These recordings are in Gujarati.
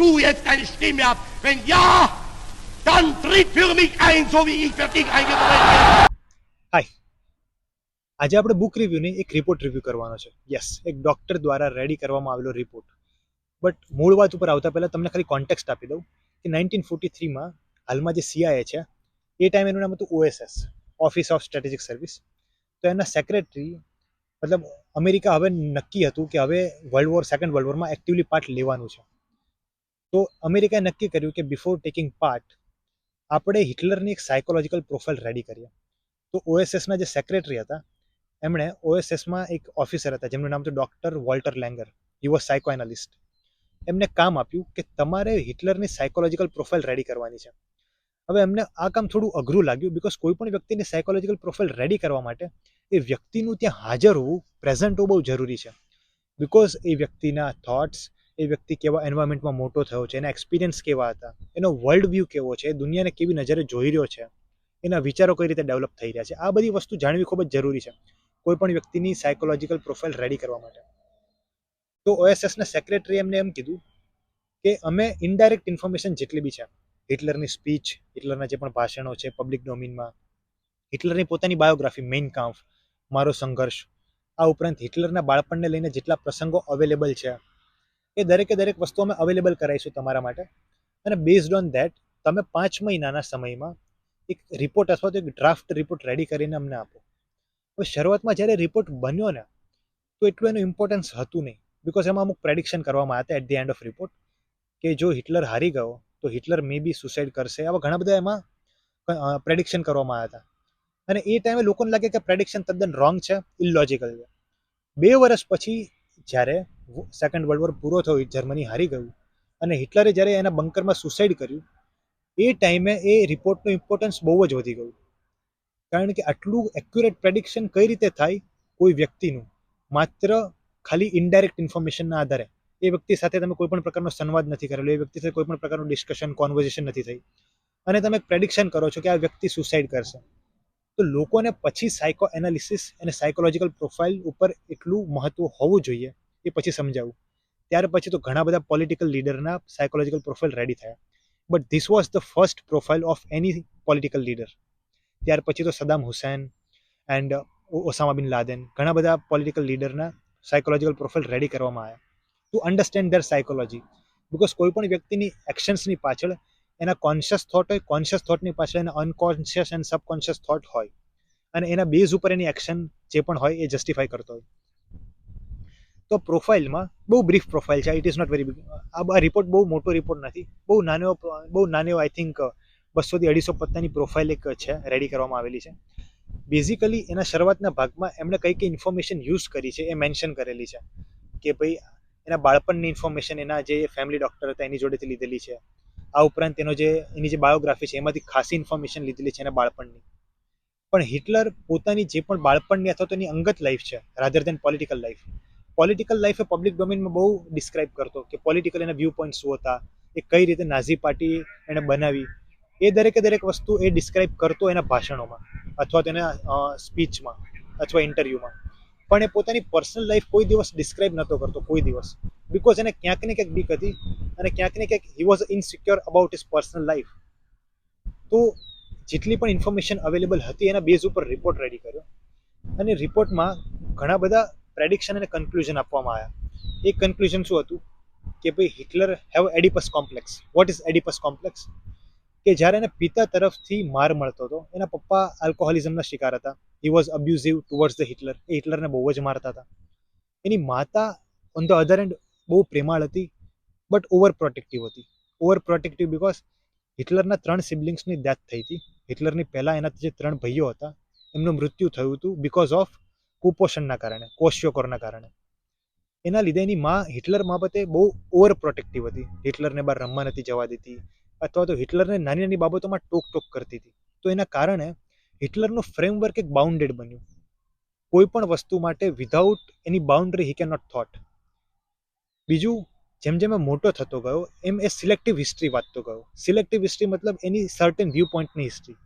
du jetzt deine Stimme ab? Wenn ja, dann tritt für mich ein, so wie ich für dich eingetreten bin. હાય આજે આપણે બુક રિવ્યુની એક રિપોર્ટ રિવ્યૂ કરવાનો છે. યસ એક ડૉક્ટર દ્વારા રેડી કરવામાં આવેલો રિપોર્ટ બટ મૂળ વાત ઉપર આવતા પહેલાં તમને ખાલી કોન્ટેક્સ્ટ આપી દઉં કે નાઇન્ટીન ફોર્ટી થ્રીમાં હાલમાં જે સીઆઈએ છે એ ટાઈમ એનું નામ હતું OSS office of strategic service તો એના સેક્રેટરી મતલબ અમેરિકા હવે નક્કી હતું કે હવે વર્લ્ડ વોર સેકન્ડ વર્લ્ડ વોરમાં એક્ટિવલી પાર્ટ લેવાનું છે. તો અમેરિકાએ નક્કી કર્યું કે બિફોર ટેકિંગ પાર્ટ આપણે હિટલરની એક સાયકોલોજીકલ પ્રોફાઇલ રેડી કરીએ. તો ઓએસએસના જે સેક્રેટરી હતા, એમણે ઓએસએસમાં એક ઓફિસર હતા, જેમનું નામ હતું doctor Walter Langer he was psychoanalyst એમને કામ આપ્યું કે તમારે હિટલરની સાયકોલોજીકલ પ્રોફાઇલ રેડી કરવાની છે. હવે એમને આ કામ થોડું અઘરું લાગ્યું બિકોઝ કોઈ પણ વ્યક્તિની સાયકોલોજીકલ પ્રોફાઇલ રેડી કરવા માટે એ વ્યક્તિનું ત્યાં હાજર હોવું પ્રેઝન્ટ હોવું બહુ જરૂરી છે. બિકોઝ એ વ્યક્તિના થોટ્સ એ વ્યક્તિ કેવા એન્વાયરમેન્ટમાં મોટો થયો છે, એના એક્સપિરિયન્સ કેવા હતા, એનો વર્લ્ડ વ્યૂ કેવો છે, દુનિયાને કેવી નજરે જોઈ રહ્યો છે, એના વિચારો કઈ રીતે ડેવલપ થઈ રહ્યા છે, આ બધી વસ્તુ જાણવી ખૂબ જ જરૂરી છે કોઈપણ વ્યક્તિની સાયકોલોજીકલ પ્રોફાઇલ રેડી કરવા માટે. તો ઓએસએસના સેક્રેટરી એમને એમ કીધું કે અમે ઇનડાયરેક્ટ ઇન્ફોર્મેશન જેટલી બી છે, હિટલરની સ્પીચ હિટલરના જે પણ ભાષણો છે પબ્લિક ડોમિનમાં હિટલરની પોતાની બાયોગ્રાફી મેઇન કામ્ફ મારો સંઘર્ષ, આ ઉપરાંત હિટલરના બાળપણને લઈને જેટલા પ્રસંગો અવેલેબલ છે એ દરેકે દરેક વસ્તુ અમે અવેલેબલ કરાવીશું તમારા માટે. અને બેઝડ ઓન ધેટ તમે પાંચ મહિનાના સમયમાં એક રિપોર્ટ અથવા તો એક ડ્રાફ્ટ રિપોર્ટ રેડી કરીને અમને આપો. હવે શરૂઆતમાં જ્યારે રિપોર્ટ બન્યો ને, તો એટલું એનું ઇમ્પોર્ટન્સ હતું નહીં. બિકોઝ એમાં અમુક પ્રેડિક્શન કરવામાં હતા at the end of report કે જો હિટલર હારી ગયો, તો હિટલર મે બી સુસાઇડ કરશે. આવા ઘણા બધા એમાં પ્રેડિક્શન કરવામાં આવ્યા હતા. અને એ ટાઈમે લોકોને લાગે કે પ્રેડિક્શન તદ્દન રોંગ છે ઇલોજિકલ છે. બે વર્ષ પછી જ્યારે સેકન્ડ વર્લ્ડ વોર પૂરો થયો, જર્મની હારી ગયું. અને હિટલરે જ્યારે એના બંકરમાં સુસાઇડ કર્યું, એ ટાઈમે એ રિપોર્ટનું ઇમ્પોર્ટન્સ બહુ જ વધી ગયું. કારણ કે આટલું એક્યુરેટ પ્રેડિક્શન કઈ રીતે થાય, કોઈ વ્યક્તિનું, માત્ર ખાલી ઇનડાયરેક્ટ ઇન્ફોર્મેશનના આધારે. એ વ્યક્તિ સાથે તમે કોઈ પણ પ્રકારનો સંવાદ નથી કરેલો, એ વ્યક્તિ સાથે કોઈ પણ પ્રકારનું ડિસ્કશન કોન્વર્ઝેશન નથી થઈ. અને તમે પ્રેડિક્શન કરો છો કે આ વ્યક્તિ સુસાઇડ કરશે. તો લોકોને પછી સાયકો એનાલિસિસ અને સાયકોલોજીકલ પ્રોફાઇલ ઉપર એટલું મહત્વ હોવું જોઈએ એ પછી સમજાવું. ત્યાર પછી તો ઘણા બધા પોલિટિકલ લીડરના સાયકોલોજીકલ પ્રોફાઇલ રેડી થયા. But this was the first profile of any political leader ત્યાર પછી તો સદામ હુસેન એન્ડ ઓસામા બિન લાદેન ઘણા બધા પોલિટિકલ લીડરના સાયકોલોજીકલ પ્રોફાઇલ રેડી કરવામાં આવ્યા. To understand their psychology because કોઈ પણ વ્યક્તિની એક્શન્સની પાછળ એના કોન્શિયસ થોટ હોય કોન્શિયસ થોટની પાછળ એના અનકોન્શિયસ એન્ડ સબકોન્શિયસ થોટ હોય. અને એના બેઝ ઉપર એની એક્શન જે પણ હોય એ જસ્ટિફાઈ કરતો હોય. તો પ્રોફાઇલમાં બહુ બ્રીફ પ્રોફાઇલ છે. ઇટ ઇઝ નોટ વેરી આ રિપોર્ટ બહુ મોટો રિપોર્ટ નથી. બહુ નાનો બહુ નાનો આઈ થિંક બસોથી અઢીસો પત્તાની પ્રોફાઇલ એક છે રેડી કરવામાં આવેલી છે. બેઝિકલી એના શરૂઆતના ભાગમાં એમણે કઈ કઈ ઇન્ફોર્મેશન યુઝ કરી છે એ મેન્શન કરેલી છે. કે ભાઈ, એના બાળપણની ઇન્ફોર્મેશન એના જે ફેમિલી ડૉક્ટર હતા, એની જોડેથી લીધેલી છે. આ ઉપરાંત એનો જે, એની જે બાયોગ્રાફી છે, એમાંથી ખાસી ઇન્ફોર્મેશન લીધેલી છે એના બાળપણની. પણ હિટલર પોતાની જે પણ બાળપણની અથવા તો એની અંગત લાઈફ છે rather than political life political લાઈફે public ડોમેનમાં બહુ ડિસ્ક્રાઇબ કરતો કે પોલિટિકલ એના વ્યૂ પોઈન્ટ શું હતા, એ કઈ રીતે નાઝી પાર્ટી એણે બનાવી, એ દરેકે દરેક વસ્તુ એ ડિસ્ક્રાઇબ કરતો એના ભાષણોમાં અથવા તો એના સ્પીચમાં અથવા ઇન્ટરવ્યૂમાં પણ એ પોતાની પર્સનલ લાઈફ કોઈ દિવસ ડિસ્ક્રાઇબ નહોતો કરતો, કોઈ દિવસ. બિકોઝ એને ક્યાંક ને ક્યાંક બીક હતી અને ક્યાંક ને ક્યાંક he was insecure about his personal life તો જેટલી પણ ઇન્ફોર્મેશન અવેલેબલ હતી એના બેઝ ઉપર રિપોર્ટ રેડી કર્યો. અને રિપોર્ટમાં ઘણા બધા પ્રેડિક્શન અને કન્ક્લુઝન આપવામાં આવ્યા. એ કન્ક્લુઝન શું હતું? કે ભાઈ Hitler have Oedipus complex what is Oedipus complex કે જ્યારે એને પિતા તરફથી માર મળતો હતો, એના પપ્પા આલ્કોહોલિઝમના શિકાર હતા. He was abusive towards the Hitler એ હિટલરને બહુ જ મારતા હતા. એની માતા ઓન ધ અધર એન્ડ બહુ પ્રેમાળ હતી બટ ઓવર પ્રોટેક્ટિવ હતી. ઓવર પ્રોટેક્ટિવ બિકોઝ હિટલરના ત્રણ સિબ્લિંગ્સની ડેથ થઈ હતી. હિટલરની પહેલાં એના જે ત્રણ ભાઈઓ હતા, એમનું મૃત્યુ થયું હતું બિકોઝ ઓફ કુપોષણના કારણે કોશિયોકોરના કારણે. એના લીધે એની માં હિટલર બાબતે બહુ ઓવર પ્રોટેક્ટિવ હતી. હિટલરને બહાર રમવા નથી જવા દેતી, અથવા તો હિટલરને નાની નાની બાબતોમાં ટોક ટોક કરતી હતી. તો એના કારણે હિટલરનું ફ્રેમવર્ક એક બાઉન્ડેડ બન્યું. કોઈ પણ વસ્તુ માટે without any boundary he can not thought બીજું, જેમ જેમ એ મોટો થતો ગયો, એમ એ સિલેક્ટિવ હિસ્ટ્રી વાંચતો ગયો. સિલેક્ટિવ હિસ્ટ્રી મતલબ એની સર્ટેન વ્યૂ પોઈન્ટની હિસ્ટ્રી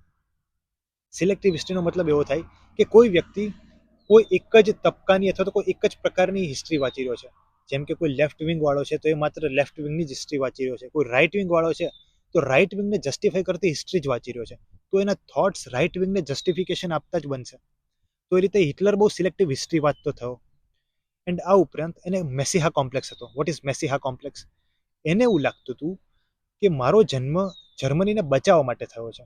સિલેક્ટિવ હિસ્ટ્રીનો મતલબ એવો થાય કે કોઈ વ્યક્તિ કોઈ એક જ તબક્કાની અથવા તો કોઈ એક જ પ્રકારની હિસ્ટ્રી વાંચી રહ્યો છે. જેમ કે કોઈ લેફ્ટ વિંગ વાળો છે તો એ માત્ર લેફ્ટ વિંગની જ હિસ્ટ્રી વાંચી રહ્યો છે. કોઈ રાઇટ વિંગ વાળો છે તો રાઇટ વિંગને જસ્ટિફાઈ કરતી હિસ્ટ્રી જ વાંચી રહ્યો છે. તો એના થોટ્સ રાઇટ વિંગને જસ્ટિફિકેશન આપતા જ બનશે. તો એ રીતે હિટલર બહુ સિલેક્ટિવ હિસ્ટ્રી વાંચતો થયો. એન્ડ આ ઉપરાંત એને મેસીહા કોમ્પ્લેક્સ હતો. વોટ ઇઝ મેસીહા કોમ્પ્લેક્સ એને એવું લાગતું હતું કે મારો જન્મ જર્મનીને બચાવવા માટે થયો છે.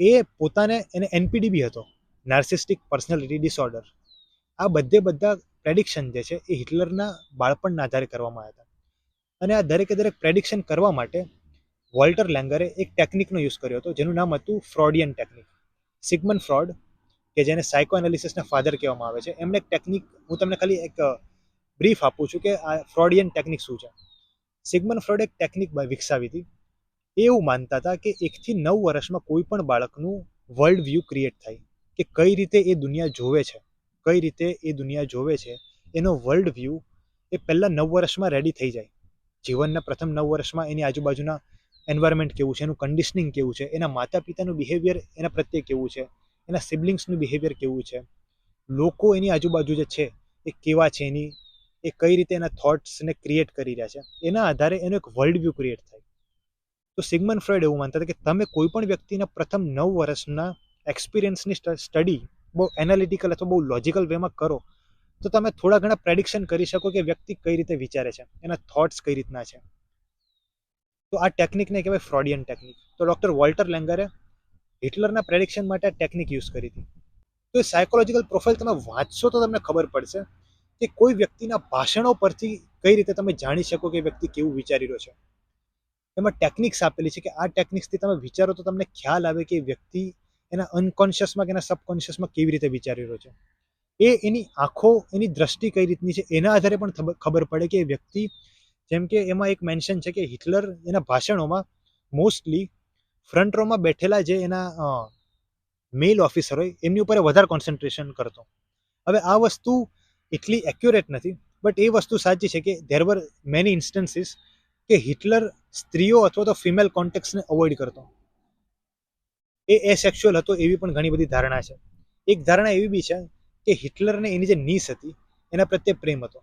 એ પોતાને એને એનપીડીબી હતો. નાર્સિસ્ટિક પર્સનાલિટી ડિસઓર્ડર આ બધે બધા પ્રેડિક્શન જે છે એ હિટલરના બાળપણના આધારે કરવામાં આવ્યા હતા. અને આ દરેકે દરેક પ્રેડિક્શન કરવા માટે વોલ્ટર લેંગરે એક ટેકનિકનો યુઝ કર્યો હતો, જેનું નામ હતું ફ્રોડિયન ટેકનિક સિગમન ફ્રોડ, કે જેને સાયકો એનાલિસિસના ફાધર કહેવામાં આવે છે, એમણે એક ટેકનિક હું તમને ખાલી એક બ્રીફ આપું છું કે આ ફ્રોડિયન ટેકનિક શું છે. સિગમન ફ્રોડ એક ટેકનિક વિકસાવી હતી. એવું માનતા હતા કે એકથી નવ વર્ષમાં કોઈ પણ બાળકનું વર્લ્ડ વ્યૂ ક્રિએટ થાય. કે કઈ રીતે એ દુનિયા જોવે છે, કઈ રીતે એ દુનિયા જોવે છે, એનો વર્લ્ડ વ્યૂ એ પહેલાં નવ વર્ષમાં રેડી થઈ જાય. જીવનના પ્રથમ નવ વર્ષમાં એની આજુબાજુના એન્વાયરમેન્ટ કેવું છે, એનું કન્ડિશનિંગ કેવું છે, એના માતા પિતાનું બિહેવિયર એના પ્રત્યે કેવું છે, એના સિબલિંગ્સનું બિહેવિયર કેવું છે. લોકો એની આજુબાજુ જે છે, એ કેવા છે એની, એ કઈ રીતે એના થોટ્સને ક્રિએટ કરી રહ્યા છે, એના આધારે એનો એક વર્લ્ડ વ્યૂ ક્રિએટ થાય. તો સિગમન ફ્રેડ એવું માનતા હતા કે તમે કોઈ પણ વ્યક્તિના પ્રથમ નવ વર્ષના એક્સપિરિયન્સની સ્ટડી બહુ એનાલિટિકલ અથવા બહુ લોજિકલ વેમાં કરો, તો તમે થોડા ઘણા પ્રેડિક્શન કરી શકો કે વ્યક્તિ કઈ રીતે વિચારે છે, એના થોટ્સ કઈ રીતના છે. તો આ ટેકનિકને કહેવાય ફ્રોડિયન ટેકનિક તો ડૉક્ટર વોલ્ટર લેંગરે હિટલરના પ્રેડિક્શન માટે આ ટેકનિક યુઝ કરી હતી. તો એ સાયકોલોજીકલ પ્રોફાઇલ તમે વાંચશો તો તમને ખબર પડશે કે કોઈ વ્યક્તિના ભાષણો પરથી કઈ રીતે તમે જાણી શકો કે વ્યક્તિ કેવું વિચારી રહ્યો છે. એમાં ટેકનિક્સ આપેલી છે કે આ ટેકનિક્સથી તમે વિચારો તો તમને ખ્યાલ આવે કે વ્યક્તિ એના અનકોન્શિયસમાં કે એના સબકોન્શિયસમાં કેવી રીતે વિચારી રહ્યો છે? એ એની આંખો, એની દ્રષ્ટિ કઈ રીતની છે, એના આધારે પણ ખબર પડે કે એ વ્યક્તિ, જેમ કે એમાં એક મેન્શન છે કે હિટલર એના ભાષણોમાં મોસ્ટલી ફ્રન્ટ રોમાં બેઠેલા જે એના મેલ ઓફિસર હોય, એમની ઉપર વધારે કોન્સન્ટ્રેશન કરતો. હવે આ વસ્તુ એટલી એક્યુરેટ નથી બટ એ વસ્તુ સાચી છે કે ધેર વર મેની ઇન્સ્ટન્સીસ કે હિટલર સ્ત્રીઓ અથવા તો ફિમેલ કોન્ટેક્ટ્સને અવોઇડ કરતો. એ એસેક્સ્યુઅલ હતો એવી પણ ઘણી બધી ધારણા છે. એક ધારણા એવી બી છે કે હિટલરને એની જે નીસ હતી, એના પ્રત્યે પ્રેમ હતો.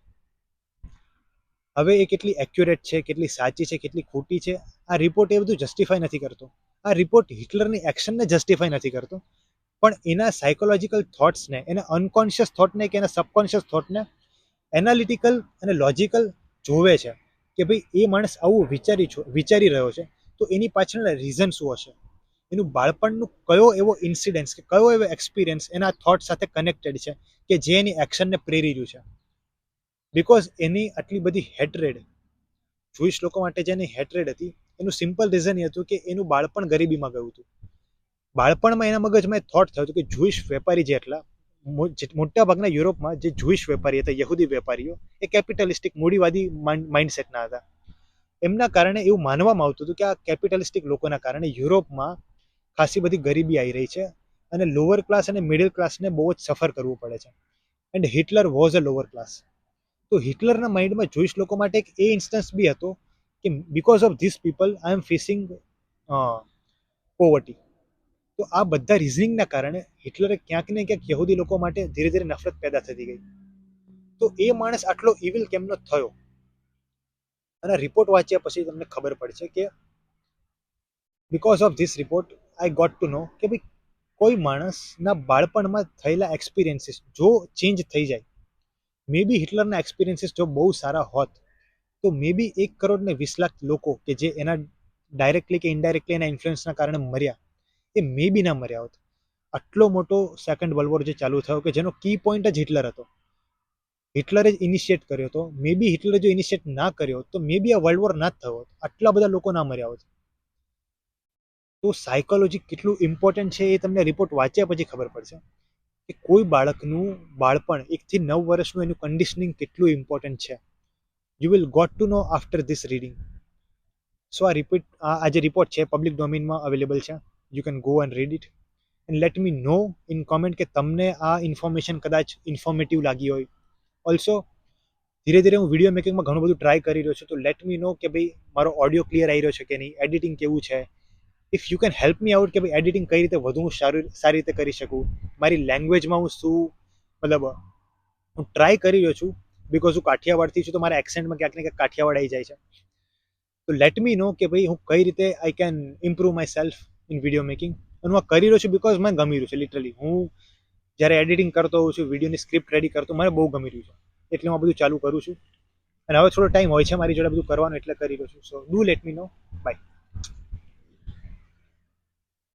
હવે એ કેટલી એક્યુરેટ છે, કેટલી સાચી છે, કેટલી ખોટી છે, આ રિપોર્ટ એ બધું જસ્ટિફાઈ નથી કરતો. આ રિપોર્ટ હિટલરની એક્શનને જસ્ટિફાઈ નથી કરતો. પણ એના સાયકોલોજીકલ થોટ્સને એના અનકોન્શિયસ થોટને કે એના સબકોન્શિયસ થોટને એનાલિટિકલ અને લોજિકલ જોવે છે કે ભાઈ એ માણસ આવું વિચારી વિચારી રહ્યો છે, તો એની પાછળના રીઝન શું હશે? એનું બાળપણનું કયો એવો ઇન્સિડન્સ કે કયો એવો એક્સપિરિયન્સ એના થોટ સાથે કનેક્ટેડ છે કે જે એની એક્શનને પ્રેરી રહ્યું છે? બિકોઝ એની આટલી બધી હેટરેડ જુઈશ લોકો માટે જેની હેટરેડ હતી, એનું સિમ્પલ રીઝન એ હતું કે એનું બાળપણ ગરીબીમાં ગયું હતું. બાળપણમાં એના મગજમાં એ થોટ થયું હતું કે જુઈશ વેપારી જેટલા મોટા ભાગના યુરોપમાં જે જુઈશ વેપારી હતા, યહૂદી વેપારીઓ, એ કેપિટલિસ્ટિક મૂડીવાદી માઇન્ડસેટના હતા. એમના કારણે એવું માનવામાં આવતું હતું કે આ કેપિટલિસ્ટિક લોકોના કારણે યુરોપમાં ખાસી બધી ગરીબી આવી રહી છે અને લોઅર ક્લાસ અને મિડલ ક્લાસને બહુ જ સફર કરવું પડે છે. And Hitler was a lower class તો હિટલરના માઇન્ડમાં જોઈશ લોકો માટે એક એ ઇન્સ્ટન્સ બી હતો કે because of this people I am facing poverty તો આ બધા રિઝનિંગના કારણે હિટલરે ક્યાંક ને ક્યાંક યહૂદી લોકો માટે ધીરે ધીરે નફરત પેદા થતી ગઈ. તો એ માણસ આટલો ઇવિલ કેમનો થયો? અને રિપોર્ટ વાંચ્યા પછી તમને ખબર પડશે કે because of this report I got to know કે ભાઈ, કોઈ માણસના બાળપણમાં થયેલા એક્સપિરિયન્સીસ જો ચેન્જ થઈ જાય મે બી હિટલરના એક્સપિરિયન્સીસ જો બહુ સારા હોત, તો મે બી એક કરોડ ને વીસ લાખ લોકો કે જે એના ડાયરેક્ટલી કે ઇનડાયરેક્ટલી એના ઇન્ફ્લુઅન્સના કારણે મર્યા, એ મે બી ના મર્યા હોત. આટલો મોટો સેકન્ડ વર્લ્ડ વોર જે ચાલુ થયો કે જેનો કી પોઈન્ટ જ હિટલર હતો. હિટલરે જ ઇનિશિએટ કર્યો હતો. મે બી હિટલરે જો ઇનિશિએટ ના કર્યો તો મે બી આ વર્લ્ડ વોર ના જ થયો હોત. આટલા બધા લોકો ના મર્યા હોત. તો સાયકોલોજી કેટલું ઇમ્પોર્ટન્ટ છે એ તમને રિપોર્ટ વાંચ્યા પછી ખબર પડશે. કે કોઈ બાળકનું બાળપણ એકથી નવ વર્ષનું એનું કન્ડિશનિંગ કેટલું ઇમ્પોર્ટન્ટ છે. You will got to know after this reading so આ રિપીટ આ જે રિપોર્ટ છે પબ્લિક ડોમેનમાં અવેલેબલ છે. You can go and read it and let me know in comment કે તમને આ ઇન્ફોર્મેશન કદાચ ઇન્ફોર્મેટિવ લાગી હોય. ઓલ્સો ધીરે ધીરે હું વીડિયો મેકિંગમાં ઘણું બધું ટ્રાય કરી રહ્યો છું. તો લેટ મી નો કે ભાઈ, મારો ઓડિયો ક્લિયર આવી રહ્યો છે કે નહીં? એડિટિંગ કેવું છે? If you can help me out કે ભાઈ એડિટિંગ કઈ રીતે વધુ હું સારી સારી રીતે કરી શકું? મારી લેંગ્વેજમાં હું શું મતલબ, હું ટ્રાય કરી રહ્યો છું બિકોઝ હું કાઠિયાવાડથી છું તો મારા એક્સેન્ટમાં ક્યાંક ને ક્યાંક કાઠિયાવાડ આવી જાય છે. તો લેટ મી નો કે ભાઈ હું કઈ રીતે I can improve myself in video making અને હું કરી રહ્યો છું બિકોઝ મને ગમી રહ્યું છે લિટરલી હું જ્યારે એડિટિંગ કરતો હોઉં છું વિડીયોની સ્ક્રિપ્ટ રેડી કરતો મને બહુ ગમી રહ્યું છે. એટલે હું આ બધું ચાલુ કરું છું. અને હવે થોડો ટાઈમ હોય છે મારી જોડે બધું કરવાનું, એટલે કરી રહ્યો છું. So do let me know bye